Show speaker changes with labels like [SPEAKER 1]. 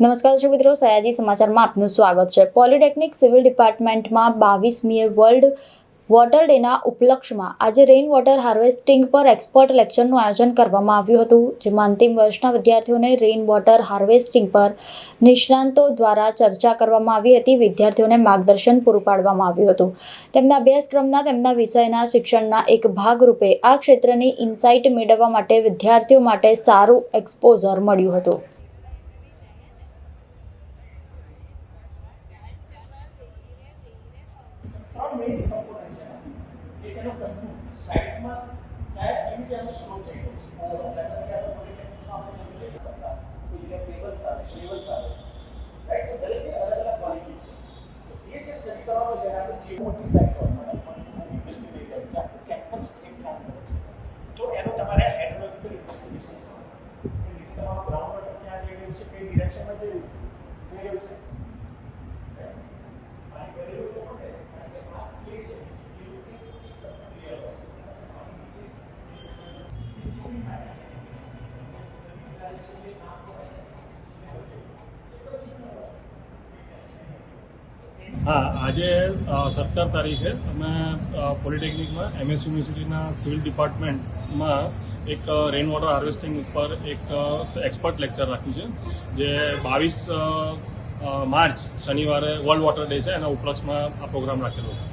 [SPEAKER 1] નમસ્કાર છું મિત્રો, સયાજી સમાચારમાં આપનું સ્વાગત છે. પોલિટેકનિક સિવિલ ડિપાર્ટમેન્ટમાં બાવીસમીએ વર્લ્ડ વોટર ડેના ઉપલક્ષમાં આજે રેઇન વોટર હાર્વેસ્ટિંગ પર એક્સપર્ટ લેક્ચરનું આયોજન કરવામાં આવ્યું હતું, જેમાં અંતિમ વર્ષના વિદ્યાર્થીઓને રેઇન વોટર હાર્વેસ્ટિંગ પર નિષ્ણાંતો દ્વારા ચર્ચા કરવામાં આવી હતી, વિદ્યાર્થીઓને માર્ગદર્શન પૂરું પાડવામાં આવ્યું હતું. તેમના અભ્યાસક્રમના, તેમના વિષયના, શિક્ષણના એક ભાગરૂપે આ ક્ષેત્રની ઇન્સાઇટ મેળવવા માટે વિદ્યાર્થીઓ માટે સારું એક્સપોઝર મળ્યું હતું.
[SPEAKER 2] ત્રણ મેઇન કમ્પોનન્ટ છે એક એનો કંપની સાઇટમાં કયા કેવી રીતે એનો સ્ટ્રોક થઈ ગયો છે ઓવરઓલ જનરલી આપણે પોલિટેકનિકમાં આપણે જોઈએ છીએ કરતા કોઈ જગ્યાએ ટેબલ્સ આવે લેવલ્સ આવે રાઈટ તો દરેકની અલગ અલગ ક્વોલિટી છે તો એ જે સ્ટડી કરવાનો છે એને આપણે જે મોટી સાઇટ હોય તો એનો તમારે હાઇડ્રોલોજીકલ ઇન્વેસ્ટિગેશન તમારો ગ્રાઉન્ડ વોટર ક્યાં જઈ રહ્યું છે કઈ ડિરેક્શનમાં જઈ રહ્યું જઈ રહ્યું છે
[SPEAKER 3] હા આજે સત્તર તારીખે અમે અ, પોલિટેકનિકમાં એમએસ યુનિવર્સિટીના સિવિલ ડિપાર્ટમેન્ટમાં એક રેઇન વોટર હાર્વેસ્ટિંગ ઉપર એક એક્સપર્ટ લેક્ચર રાખ્યું છે જે બાવીસ માર્ચ શનિવારે વર્લ્ડ વોટર ડે છે એના ઉપલક્ષમાં આ પ્રોગ્રામ રાખેલો છે.